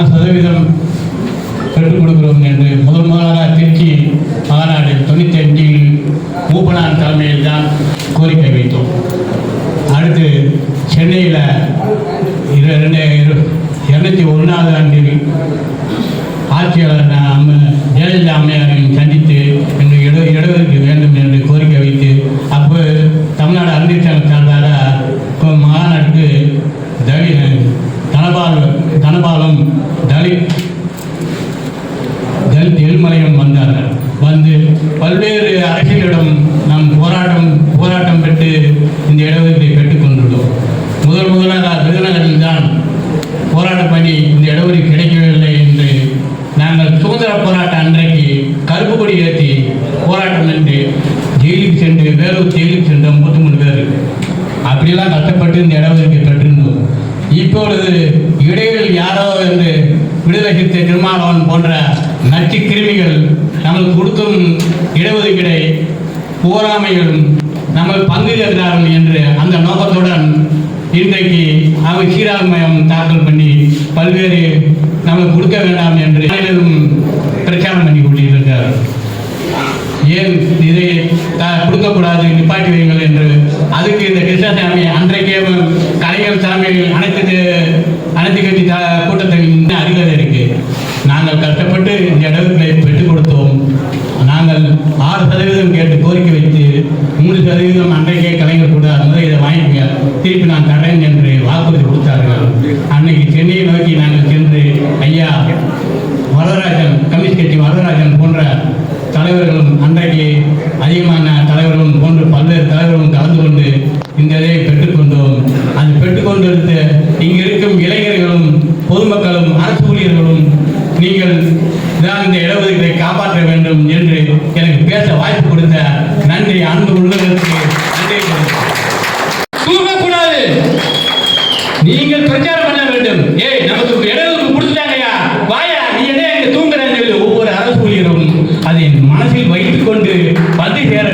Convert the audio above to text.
நாலு சதவீதம் பெற்றுக் கொடுக்கிறோம் என்று முதல் முதலாக திருச்சி மாநாடு தொண்ணூற்றி அஞ்சில் மூப்பனார் தலைமையில் தான் கோரிக்கை வைத்தோம். அடுத்து சென்னையில் இரு ரெண்டு இரு இரநூத்தி ஒன்றாவது ஆண்டில் ஆட்சியாளர் அம்ம ஜெயலலிதா அம்மையாரையும் சந்தித்து என்று இட இடஒதுக்கீடு பல்வேறு அரசியலிடம் நாம் போராட்டம் போராட்டம் பெற்று இந்த இடஒதுக்கீட்டை பெற்றுக் கொண்டுள்ளோம். முதல் முதலாக விருதுநகரில் தான் போராட்ட பணி இந்த இடஒதுக்கீடு கிடைக்கவில்லை என்று நாங்கள் சுதந்திர போராட்ட அன்றைக்கு கருப்பு கொடி ஏற்றி போராட்டம் என்று ஜெயிலுக்கு சென்று வேலூர் ஜெயிலுக்கு சென்ற முப்பத்தி மூணு பேர். அப்படியெல்லாம் கஷ்டப்பட்டு இந்த இடஒதுக்கீடு பெற்று இப்பொழுது இடையில் யாரோ என்று விடுதலை சிறுத்தை திருமாவளவன் போன்ற நச்சு கிருமிகள் நமக்கு கொடுக்கும் இடஒதுக்கீடை போராமைகளும் நம்ம பங்கு இருக்கிறார்கள் என்று அந்த நோக்கத்துடன் இன்றைக்கு அவை சீராமயம் தாக்கல் பண்ணி பல்வேறு நமக்கு கொடுக்க வேண்டாம் என்று அனைவரும் பிரச்சாரம் பண்ணி கொண்டிருக்கிறார் ஏன் இதை கொடுக்கக்கூடாது நிப்பாட்டி வைங்கள் என்று அதுக்கு இந்த கிருஷ்ணசாமி அன்றைக்கே கலைஞர் சாமி அனைத்து ஆறு சதவீதம் கேட்டு கோரிக்கை வைத்து மூணு சதவீதம் அன்றைக்கே கலைஞர் கூட இதை வாங்கிக்க திருப்பி நான் தரேன் என்று வாக்குறுதி கொடுத்தார்கள். அன்னைக்கு சென்னையை நோக்கி நாங்கள் சென்று ஐயா வரதராஜன் கம்யூனிஸ்ட் கட்சி வரதராஜன் போன்ற தலைவர்களும் அன்றைக்கு அதிகமான தலைவர்களும் போன்று பல்வேறு தலைவர்களும் கலந்து கொண்டு இந்த இதை பெற்றுக்கொண்டோம் அது பெற்றுக்கொண்டிருந்த இங்கு இருக்கும் இளைஞர்களும் பொதுமக்களும் அரசு ஊழியர்களும் நீங்கள் தான் இந்த இடஒதுக்கீட்டை காப்பாற்ற வேண்டும் என்று பேச வாய்ப்பு கொடுத்த நன்றி அன்பு உள்ளதற்கு நன்றி தூங்கக்கூடாது. நீங்கள் பிரச்சாரம் பண்ண வேண்டும். ஏய் நமக்கு இடஒதுக்கு கொடுத்துட்டாங்கயா வாயா நீ என்ன தூங்குறேன்னு ஒவ்வொரு அரசு ஊழியரும் அதை மனசில் வைத்துக் கொண்டு வந்து சேர